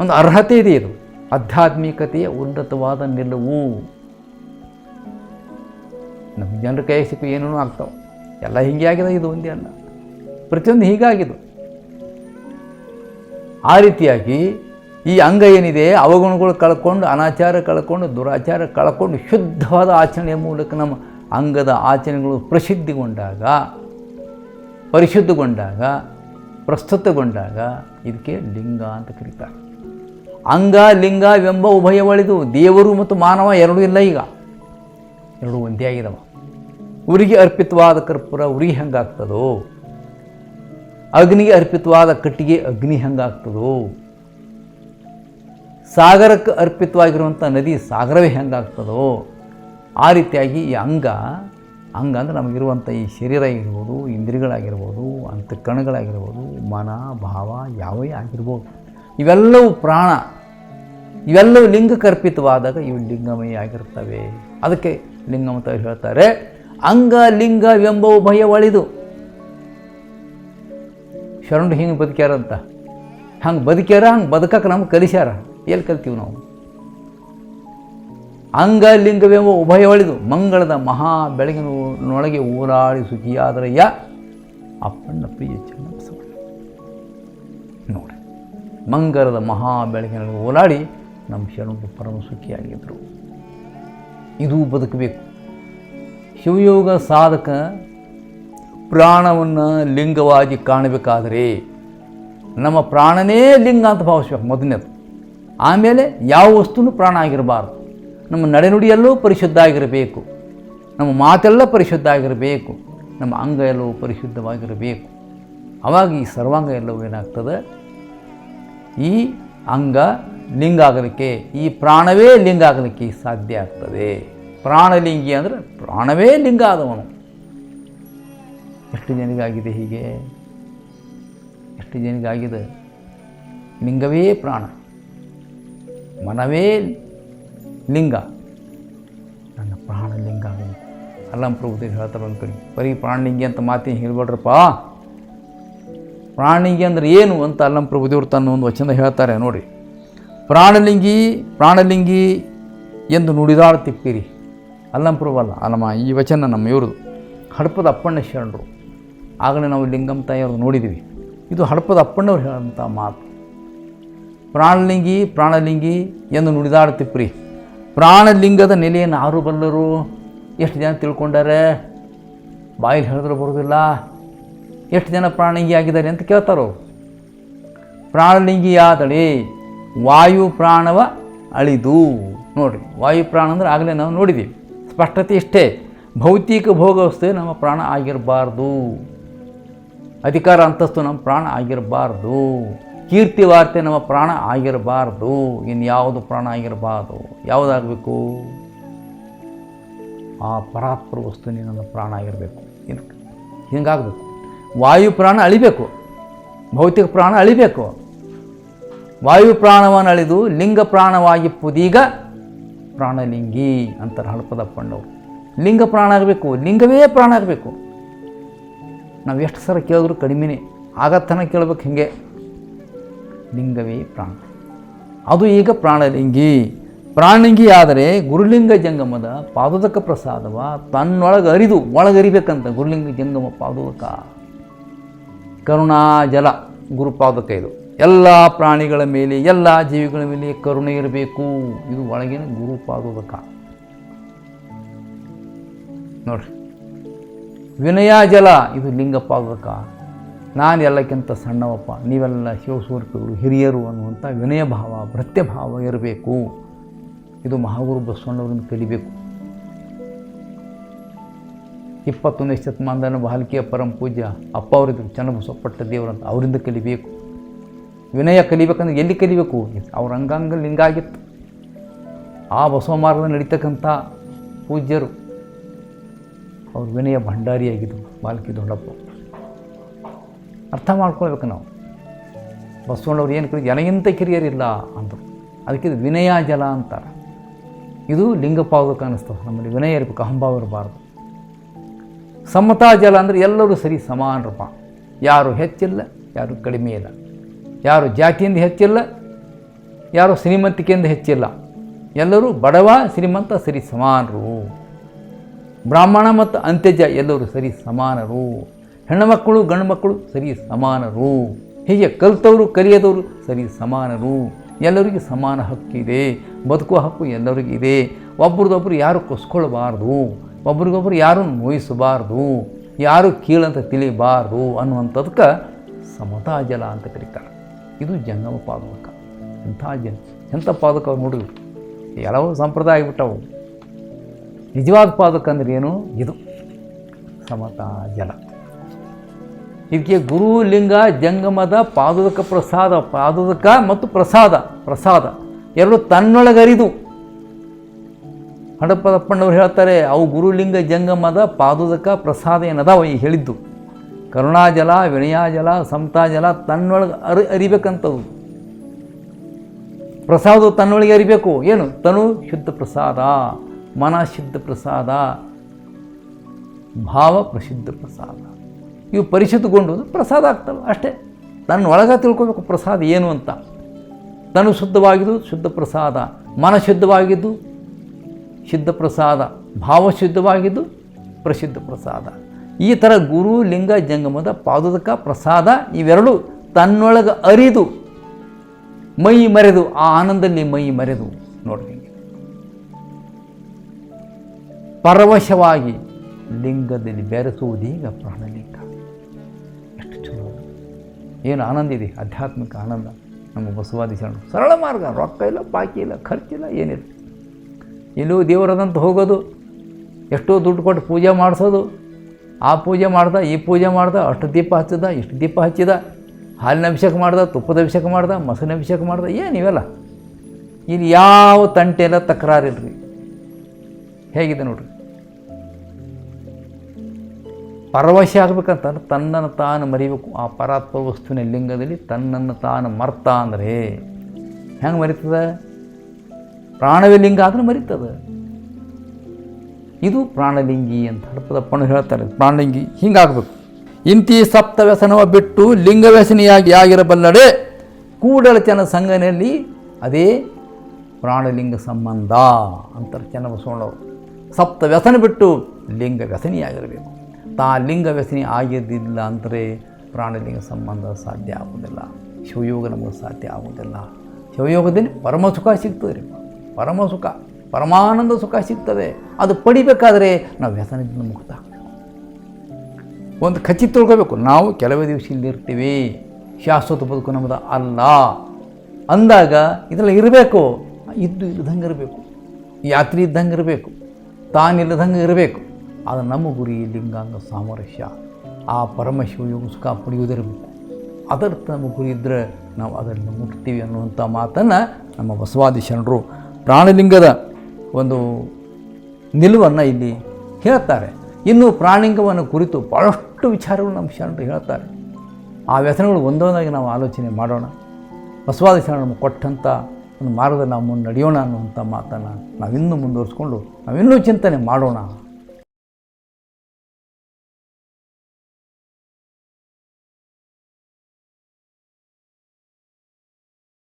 ಒಂದು ಅರ್ಹತೆ ಇದೆ ಇದು. ಆಧ್ಯಾತ್ಮಿಕತೆಯ ಉನ್ನತವಾದ ನಿಲುವು. ನಮ್ಮ ಜನರ ಕೈ ಸಿಕ್ಕು ಏನೇನು ಆಗ್ತಾವೆ. ಎಲ್ಲ ಹೀಗೆ ಆಗಿದೆ, ಇದು ಒಂದೇ ಅಲ್ಲ. ಪ್ರತಿಯೊಂದು ಹೀಗಾಗಿದ್ದು ಆ ರೀತಿಯಾಗಿ ಈ ಅಂಗ ಏನಿದೆ, ಅವಗುಣಗಳು ಕಳ್ಕೊಂಡು, ಅನಾಚಾರ ಕಳ್ಕೊಂಡು, ದುರಾಚಾರ ಕಳ್ಕೊಂಡು, ಶುದ್ಧವಾದ ಆಚರಣೆಯ ಮೂಲಕ ನಮ್ಮ ಅಂಗದ ಆಚರಣೆಗಳು ಪ್ರಸಿದ್ಧಿಗೊಂಡಾಗ, ಪರಿಶುದ್ಧಗೊಂಡಾಗ, ಪ್ರಸ್ತುತಗೊಂಡಾಗ ಇದಕ್ಕೆ ಲಿಂಗ ಅಂತ ಕರೀತಾರೆ. ಅಂಗ ಲಿಂಗವೆಂಬ ಉಭಯ ಒಳಿದು ದೇವರು ಮತ್ತು ಮಾನವ ಎರಡೂ ಇಲ್ಲ ಈಗ. ಎರಡೂ ಒಂದೇ ಆಗಿದವ. ಉರಿಗೆ ಅರ್ಪಿತವಾದ ಕರ್ಪೂರ ಉರಿ ಹೆಂಗಾಗ್ತದೋ? ಅಗ್ನಿಗೆ ಅರ್ಪಿತವಾದ ಕಟ್ಟಿಗೆ ಅಗ್ನಿ ಹೆಂಗಾಗ್ತದೋ? ಸಾಗರಕ್ಕೆ ಅರ್ಪಿತವಾಗಿರುವಂಥ ನದಿ ಸಾಗರವೇ ಹೆಂಗಾಗ್ತದೋ ಆ ರೀತಿಯಾಗಿ ಈ ಅಂಗ ಅಂಗ ಅಂದರೆ ನಮಗಿರುವಂಥ ಈ ಶರೀರ ಆಗಿರ್ಬೋದು, ಇಂದ್ರಿಯಗಳಾಗಿರ್ಬೋದು, ಅಂತಃಕರಣಗಳಾಗಿರ್ಬೋದು, ಮನ, ಭಾವ ಯಾವೇ ಆಗಿರ್ಬೋದು. ಇವೆಲ್ಲವೂ ಪ್ರಾಣ, ಇವೆಲ್ಲವೂ ಲಿಂಗಕ್ಕೆ ಅರ್ಪಿತವಾದಾಗ ಇವು ಲಿಂಗಮಯ ಆಗಿರ್ತವೆ. ಅದಕ್ಕೆ ಲಿಂಗಮತ ಹೇಳ್ತಾರೆ. ಅಂಗ, ಲಿಂಗ ಲಿಂಗವೆಂಬ ಭಯ ಒಳಿದು ಶರಣರು ಹಿಂಗೆ ಬದುಕ್ಯಾರಂತ. ಹಂಗೆ ಬದುಕ್ಯಾರ, ಹಂಗೆ ಬದುಕಕ್ಕೆ ನಮ್ಗೆ ಕಲಿಸ್ಯಾರ. ಎಲ್ಲಿ ಕಲ್ತೀವಿ ನಾವು? ಅಂಗ ಲಿಂಗವೆಂಬ ಉಭಯ ಒಳಿದು ಮಂಗಳದ ಮಹಾ ಬೆಳಗಿನೊಳಗೆ ಊರಾಡಿ ಸುಖಿಯಾದರಯ್ಯ ಅಪ್ಪಣ್ಣ ಪ್ರಿಯ ಚೆನ್ನ ನೋಡಿ, ಮಂಗಳದ ಮಹಾ ಬೆಳಗಿನೊಳಗೆ ಓಲಾಡಿ ನಮ್ಮ ಶರಣರು ಪರಮ ಸುಖಿಯಾಗಿದ್ದರು ಇದು ಬದುಕಬೇಕು. ಶಿವಯೋಗ ಸಾಧಕ ಪ್ರಾಣವನ್ನು ಲಿಂಗವಾಗಿ ಕಾಣಬೇಕಾದರೆ ನಮ್ಮ ಪ್ರಾಣನೇ ಲಿಂಗ ಅಂತ ಭಾವಿಸ್ಬೇಕು ಮೊದಲನೇದು. ಆಮೇಲೆ ಯಾವ ವಸ್ತುನು ಪ್ರಾಣ ಆಗಿರಬಾರ್ದು. ನಮ್ಮ ನಡೆನುಡಿಯಲ್ಲೂ ಪರಿಶುದ್ಧ ಆಗಿರಬೇಕು. ನಮ್ಮ ಮಾತೆಲ್ಲ ಪರಿಶುದ್ಧ ಆಗಿರಬೇಕು. ನಮ್ಮ ಅಂಗ ಎಲ್ಲವೂ ಪರಿಶುದ್ಧವಾಗಿರಬೇಕು. ಆವಾಗ ಈ ಸರ್ವಾಂಗ ಎಲ್ಲವೂ ಏನಾಗ್ತದೆ? ಈ ಅಂಗ ಲಿಂಗ ಆಗಲಿಕ್ಕೆ ಈ ಪ್ರಾಣವೇ ಲಿಂಗ ಆಗಲಿಕ್ಕೆ ಸಾಧ್ಯ ಆಗ್ತದೆ. ಪ್ರಾಣಲಿಂಗಿ ಅಂದರೆ ಪ್ರಾಣವೇ ಲಿಂಗ ಆದವನು. ಎಷ್ಟು ಜನಿಗಾಗಿದೆ ಹೀಗೆ? ಎಷ್ಟು ಜನಿಗಾಗಿದೆ? ಲಿಂಗವೇ ಪ್ರಾಣ. ಮನವೇ ಲಿಂಗ. ನನ್ನ ಪ್ರಾಣ ಲಿಂಗ ಅಲ್ಲಂ ಪ್ರಭುದೇವ್ ಹೇಳ್ತಾರೆ ಕಡೆ ಬರೀ ಪ್ರಾಣಲಿಂಗಿ ಅಂತ ಮಾತೇನು ಹೇಳ್ಬೇಡ್ರಪ್ಪ. ಪ್ರಾಣಲಿಂಗಿ ಅಂದರೆ ಏನು ಅಂತ ಅಲ್ಲಂ ಪ್ರಭುದೇವ್ರು ತನ್ನ ಒಂದು ವಚನ ಹೇಳ್ತಾರೆ ನೋಡಿ. ಪ್ರಾಣಲಿಂಗಿ ಪ್ರಾಣಲಿಂಗಿ ಎಂದು ನುಡಿದಾಡುತ್ತಿಪ್ಪಿರಿ ಅಲ್ಲಂಪ್ರವಲ್ಲ ಅಲ್ಲಮ್ಮ ಈ ವಚನ ನಮ್ಮ ಇವ್ರದ್ದು ಹಡಪದ ಅಪ್ಪಣ್ಣ ಶರಣರು. ಆಗಲೇ ನಾವು ಲಿಂಗಂ ತಾಯಿಯವ್ರದ್ದು ನೋಡಿದ್ದೀವಿ ಇದು ಹಡಪದ ಅಪ್ಪಣ್ಣವ್ರು ಹೇಳೋಂಥ ಮಾತು. ಪ್ರಾಣಲಿಂಗಿ ಪ್ರಾಣಲಿಂಗಿ ಎಂದು ನುಡಿದಾಡುತ್ತಿಪ್ರಿ ಪ್ರಾಣಲಿಂಗದ ನೆಲೆಯನ್ನು ಆರು ಬಲ್ಲರು? ಎಷ್ಟು ಜನ ತಿಳ್ಕೊಂಡಾರೆ? ಬಾಯಿಲಿ ಹೇಳಿದ್ರೆ ಬರೋದಿಲ್ಲ ಎಷ್ಟು ಜನ ಪ್ರಾಣಲಿಂಗಿ ಆಗಿದ್ದಾರೆ ಅಂತ ಕೇಳ್ತಾರೋ? ಪ್ರಾಣಲಿಂಗಿಯಾದಳಿ, ವಾಯು ಪ್ರಾಣವ ಅಳಿದು. ನೋಡಿರಿ, ವಾಯು ಪ್ರಾಣ ಅಂದ್ರೆ ಆಗಲೇ ನಾವು ನೋಡಿದ್ದೀವಿ ಸ್ಪಷ್ಟತೆ ಇಷ್ಟೇ. ಭೌತಿಕ ಭೋಗವಸ್ಥೆ ನಮ್ಮ ಪ್ರಾಣ ಆಗಿರಬಾರ್ದು. ಅಧಿಕಾರ, ಅಂತಸ್ತು ನಮ್ಮ ಪ್ರಾಣ ಆಗಿರಬಾರ್ದು. ಕೀರ್ತಿ ವಾರ್ತೆ ನಮ್ಮ ಪ್ರಾಣ ಆಗಿರಬಾರ್ದು. ಇನ್ನು ಯಾವುದು ಪ್ರಾಣ ಆಗಿರಬಾರ್ದು? ಯಾವುದಾಗಬೇಕು? ಆ ಪರಾತ್ಪರ ವಸ್ತುನೇ ನನ್ನ ಪ್ರಾಣ ಆಗಿರಬೇಕು. ಇದು ಹಿಂಗಾಗಬೇಕು. ವಾಯು ಪ್ರಾಣ ಅಳಿಬೇಕು. ಭೌತಿಕ ಪ್ರಾಣ ಅಳಿಬೇಕು. ವಾಯು ಪ್ರಾಣವನ್ನು ಅಳಿದು ಲಿಂಗ ಪ್ರಾಣವಾಗಿ ಪುದೀಗ ಪ್ರಾಣಲಿಂಗಿ ಅಂತಾರೆ ಪಂಡವರು. ಲಿಂಗ ಪ್ರಾಣ ಆಗಬೇಕು. ಲಿಂಗವೇ ಪ್ರಾಣ ಆಗಬೇಕು. ನಾವು ಎಷ್ಟು ಸಲ ಕೇಳಿದ್ರು ಕಡಿಮೆನೇ. ಆಗತ್ತನ ಕೇಳ್ಬೇಕು ಹಿಂಗೆ. ಲಿಂಗವೇ ಪ್ರಾಣ. ಅದು ಈಗ ಪ್ರಾಣಲಿಂಗಿ. ಪ್ರಾಣಲಿಂಗಿ ಆದರೆ ಗುರುಲಿಂಗ ಜಂಗಮದ ಪಾದೋದಕ ಪ್ರಸಾದವ ತನ್ನೊಳಗೆ ಅರಿದು ಒಳಗರಿಬೇಕಂತ ಗುರುಲಿಂಗ ಜಂಗಮ ಪಾದೋದಕ. ಕರುಣಾಜಲ ಗುರುಪಾದಕ ಇದು. ಎಲ್ಲ ಪ್ರಾಣಿಗಳ ಮೇಲೆ, ಎಲ್ಲ ಜೀವಿಗಳ ಮೇಲೆ ಕರುಣೆ ಇರಬೇಕು. ಇದು ಒಳಗಿನ ಗುರುಪಾದೋದಕ. ನೋಡ್ರಿ. ವಿನಯ ಜಲ, ಇದು ಲಿಂಗಪಾದಕ ನಾನು ಎಲ್ಲಕ್ಕಿಂತ ಸಣ್ಣವಪ್ಪ, ನೀವೆಲ್ಲ ಶಿವಸ್ವರೂಪಿಗಳು, ಹಿರಿಯರು ಅನ್ನುವಂಥ ವಿನಯ ಭಾವ ಭೃತ್ಯ ಭಾವ ಇರಬೇಕು. ಇದು ಮಹಾಗುರು ಬಸವಣ್ಣವರಿಂದ ಕಲಿಬೇಕು ಇಪ್ಪತ್ತೊಂದನೇ ಶತಮಾನದ ಬಾಲ್ಕಿಯ ಪರಂ ಪೂಜ್ಯ ಅಪ್ಪ ಅವರಿದ್ದರು ಚನ್ನಬಸವಪಟ್ಟ ದೇವರಂತ ಅವರಿಂದ ಕಲಿಬೇಕು. ವಿನಯ ಕಲಿಬೇಕಂದ್ರೆ ಎಲ್ಲಿ ಕಲಿಬೇಕು? ಅವ್ರ ಅಂಗಾಂಗ ಲಿಂಗಾಗಿತ್ತು ಆ ಬಸವ ಮಾರ್ಗದಲ್ಲಿ ನಡೀತಕ್ಕಂಥ ಪೂಜ್ಯರು. ಅವ್ರ ವಿನಯ ಭಂಡಾರಿಯಾಗಿದ್ದರು ಬಾಲ್ಕಿ ದೊಡ್ಡಪ್ಪ. ಅರ್ಥ ಮಾಡ್ಕೊಳ್ಬೇಕು ನಾವು. ಬಸವಣ್ಣವ್ರು ಏನು ಕರಿ ಜನಗಿಂತ ಕಿರಿಯರಿಲ್ಲ ಅಂದರು. ಅದಕ್ಕೆ ವಿನಯ ಜಲ ಅಂತಾರೆ. ಇದು ಲಿಂಗಪಾದಕ ಅನ್ನಿಸ್ತದೆ. ನಮ್ಮಲ್ಲಿ ವಿನಯ ಇರಬೇಕು, ಅಹಂಭಾವ ಇರಬಾರ್ದು. ಸಮತಾ ಜಲ ಅಂದರೆ ಎಲ್ಲರೂ ಸರಿ ಸಮಾನರಪ್ಪ. ಯಾರು ಹೆಚ್ಚಿಲ್ಲ, ಯಾರು ಕಡಿಮೆ ಇಲ್ಲ. ಯಾರು ಜಾತಿಯಿಂದ ಹೆಚ್ಚಿಲ್ಲ, ಯಾರು ಶ್ರೀಮಂತಿಕೆಯಿಂದ ಹೆಚ್ಚಿಲ್ಲ. ಎಲ್ಲರೂ ಬಡವ, ಶ್ರೀಮಂತ, ಸರಿ ಸಮಾನರು. ಬ್ರಾಹ್ಮಣ ಮತ್ತು ಅಂತ್ಯಜ ಎಲ್ಲರೂ ಸರಿ ಸಮಾನರು. ಹೆಣ್ಣುಮಕ್ಕಳು ಗಂಡು ಮಕ್ಕಳು ಸರಿ ಸಮಾನರು. ಹೀಗೆ ಕಲಿತವರು, ಕಲಿಯದವರು ಸರಿ ಸಮಾನರು. ಎಲ್ಲರಿಗೂ ಸಮಾನ ಹಕ್ಕಿದೆ ಬದುಕುವ ಹಕ್ಕು ಎಲ್ಲರಿಗಿದೆ ಒಬ್ರದೊಬ್ಬರು ಯಾರು ಕೊಸ್ಕೊಳ್ಬಾರ್ದು. ಒಬ್ರಿಗೊಬ್ರು ಯಾರು ನೋಯಿಸಬಾರ್ದು. ಯಾರು ಕೀಳಂತ ತಿಳಿಬಾರ್ದು ಅನ್ನುವಂಥದ್ಕೆ ಸಮತಾ ಜಲ ಅಂತ ಕರೀತಾರೆ. ಇದು ಜಂಗಮ ಪಾದಕ. ಎಂಥ ಜನ, ಎಂಥ ಪಾದಕ ನೋಡಿದ್ರು. ಎಲ್ಲವೂ ಸಂಪ್ರದಾಯ ಆಗಿಬಿಟ್ಟವು ನಿಜವಾದ ಪಾದಕ ಅಂದ್ರೆ ಏನು? ಇದು ಸಮತಾ ಜಲ ಇದಕ್ಕೆ ಗುರು ಲಿಂಗ ಜಂಗಮದ ಪಾದೋದಕ ಪ್ರಸಾದ, ಪಾದೋದಕ ಮತ್ತು ಪ್ರಸಾದ ಪ್ರಸಾದ. ಎರಡು ತನ್ನೊಳಗರಿದು. ಹಡಪದಪ್ಪಣ್ಣವ್ರು ಹೇಳ್ತಾರೆ, ಅವು ಗುರುಲಿಂಗ ಜಂಗಮದ ಪಾದೋದಕ ಪ್ರಸಾದ ಏನದಾವ ಈ ಹೇಳಿದ್ದು. ಕರುಣಾಜಲ, ವಿನಯಾಜಲ ಸಮತಾಜಲ ತನ್ನೊಳಗೆ ಅರಿ ಅರಿಬೇಕಂಥದ್ದು ಪ್ರಸಾದವು ತನ್ನೊಳಗೆ ಅರಿಬೇಕು. ಏನು? ತನು ಶುದ್ಧ ಪ್ರಸಾದ ಮನ ಶುದ್ಧ ಪ್ರಸಾದ ಭಾವ ಪ್ರಸಿದ್ಧ ಪ್ರಸಾದ. ಇವು ಪರಿಶುದ್ಧಗೊಂಡು ಪ್ರಸಾದ ಆಗ್ತವೆ ಅಷ್ಟೇ. ನನ್ನ ಒಳಗೆ ತಿಳ್ಕೊಬೇಕು ಪ್ರಸಾದ ಏನು ಅಂತ. ತನು ಶುದ್ಧವಾಗಿದ್ದು ಶುದ್ಧ ಪ್ರಸಾದ. ಮನ ಶುದ್ಧವಾಗಿದ್ದು ಶುದ್ಧ ಪ್ರಸಾದ. ಭಾವ ಶುದ್ಧವಾಗಿದ್ದು ಪ್ರಸಿದ್ಧ ಪ್ರಸಾದ. ಈ ಥರ ಗುರು, ಲಿಂಗ, ಜಂಗಮದ ಪಾದೋದಕ ಪ್ರಸಾದ ಇವೆರಡು ತನ್ನೊಳಗೆ ಅರಿದು ಮೈ ಮರೆದು, ಆ ಆನಂದದಲ್ಲಿ ಮೈ ಮರೆದು ನೋಡ್ರಿ ಪರವಶವಾಗಿ ಲಿಂಗದಲ್ಲಿ ಬೆರೆಸುವುದೀಗ ಪ್ರಾಣಲಿಂಗ ಏನು ಆನಂದ ಇದೆ? ಆಧ್ಯಾತ್ಮಿಕ ಆನಂದ. ನಮ್ಮ ಬಸವಾದಿ ಶರಣ ಸರಳ ಮಾರ್ಗ, ರೊಕ್ಕ ಇಲ್ಲ, ಬಾಕಿ ಇಲ್ಲ, ಖರ್ಚಿಲ್ಲ, ಏನಿಲ್ಲ. ಎಲ್ಲೂ ದೇವರದಂತ ಹೋಗೋದು, ಎಷ್ಟೋ ದುಡ್ಡು ಕೊಟ್ಟು ಪೂಜೆ ಮಾಡಿಸೋದು, ಆ ಪೂಜೆ ಮಾಡ್ದ, ಈ ಪೂಜೆ ಮಾಡ್ದ, ಅಷ್ಟು ದೀಪ ಹಚ್ಚಿದ, ಇಷ್ಟು ದೀಪ ಹಚ್ಚಿದ, ಹಾಲಿನ ಅಭಿಷೇಕ ಮಾಡ್ದ, ತುಪ್ಪದ ಅಭಿಷೇಕ ಮಾಡ್ದ, ಮೊಸರಿನ ಅಭಿಷೇಕ ಮಾಡ್ದ, ಏನು ಇವೆಲ್ಲ? ಇಲ್ಲಿ ಯಾವ ತಂಟೆಲ್ಲ ತಕರಾರಿಲ್ರಿ? ಹೇಗಿದೆ ನೋಡ್ರಿ? ಪರವಶ ಆಗಬೇಕಂತಂದ್ರೆ ತನ್ನನ್ನು ತಾನು ಮರಿಬೇಕು. ಆ ಪರಾತ್ಮ ವಸ್ತುವಿನ ಲಿಂಗದಲ್ಲಿ ತನ್ನನ್ನು ತಾನು ಮರ್ತ ಅಂದರೆ ಹೆಂಗೆ ಮರಿತದ? ಪ್ರಾಣವೇ ಲಿಂಗ ಆದರೂ ಮರಿತದ. ಇದು ಪ್ರಾಣಲಿಂಗಿ ಅಂತ ಹಡಪದಪ್ಪನು ಹೇಳ್ತಾರೆ. ಪ್ರಾಣಲಿಂಗಿ ಹಿಂಗಾಗಬೇಕು. ಇಂತಿ ಸಪ್ತ ವ್ಯಸನವ ಬಿಟ್ಟು ಲಿಂಗ ವ್ಯಸನಿಯಾಗಿ ಆಗಿರಬಲ್ಲಡೆ ಕೂಡಲಚನ ಸಂಘನೆಯಲ್ಲಿ ಅದೇ ಪ್ರಾಣಲಿಂಗ ಸಂಬಂಧ ಅಂತಾರೆ. ಚೆನ್ನಬಸವಣ್ಣವರು. ಸಪ್ತ ವ್ಯಸನ ಬಿಟ್ಟು ಲಿಂಗ ವ್ಯಸನಿಯಾಗಿರಬೇಕು. ತಾ ಲಿಂಗ ವ್ಯಸನಿ ಆಗಿದ್ದಿಲ್ಲ ಅಂದರೆ ಪ್ರಾಣಲಿಂಗ ಸಂಬಂಧ ಸಾಧ್ಯ ಆಗುವುದಿಲ್ಲ. ಶಿವಯೋಗ ನಮಗೆ ಸಾಧ್ಯ ಆಗುವುದಿಲ್ಲ. ಶಿವಯೋಗದಲ್ಲಿ ಪರಮ ಸುಖ ಸಿಗ್ತದೆ ರೀ ಪರಮ ಸುಖ, ಪರಮಾನಂದ ಸುಖ ಸಿಗ್ತದೆ. ಅದು ಪಡಿಬೇಕಾದರೆ ನಾವು ವ್ಯಸನದಿಂದ ಮುಕ್ತ ಒಂದು ಖಚಿತ ತಿಳ್ಕೋಬೇಕು. ನಾವು ಕೆಲವೇ ದಿವಸ ಇಲ್ಲಿರ್ತೀವಿ ಶಾಶ್ವತ ಬದುಕು ನಮ್ಮದು ಅಲ್ಲ. ಅಂದಾಗ ಇದೆಲ್ಲ ಇರಬೇಕು. ಇದ್ದು ಇಲ್ಲದಂಗೆ ಇರಬೇಕು. ಯಾತ್ರೆ ಇದ್ದಂಗೆ ಇರಬೇಕು. ತಾನಿಲ್ಲದಂಗೆ ಇರಬೇಕು. ಅದು ನಮ್ಮ ಗುರಿ ಲಿಂಗಾಂಗ ಸಾಮರಸ್ಯ. ಆ ಪರಮಶಿವ ಸುಖ ಪಡೆಯುವುದರ ಅದರ್ಥ ನಮ್ಮ ಗುರಿ ಇದ್ದರೆ ನಾವು ಅದನ್ನು ಮುಟ್ತೀವಿ ಅನ್ನುವಂಥ ಮಾತನ್ನು ನಮ್ಮ ಬಸವಾದಿ ಶರಣರು ಪ್ರಾಣಲಿಂಗದ ಒಂದು ನಿಲುವನ್ನು ಇಲ್ಲಿ ಹೇಳ್ತಾರೆ. ಇನ್ನು ಪ್ರಾಣಲಿಂಗವನ್ನು ಕುರಿತು ಭಾಳಷ್ಟು ವಿಚಾರಗಳು ನಮ್ಮ ಶರಣರು ಹೇಳ್ತಾರೆ. ಆ ವ್ಯಸನಗಳು ಒಂದೊಂದಾಗಿ ನಾವು ಆಲೋಚನೆ ಮಾಡೋಣ. ಬಸವಾದಿ ಶರಣರು ಕೊಟ್ಟಂಥ ಒಂದು ಮಾರ್ಗದಲ್ಲಿ ನಾವು ಮುನ್ನಡೆಯೋಣ ಅನ್ನುವಂಥ ಮಾತನ್ನು ನಾವಿನ್ನೂ ಮುಂದುವರಿಸ್ಕೊಂಡು ನಾವಿನ್ನೂ ಚಿಂತನೆ ಮಾಡೋಣ.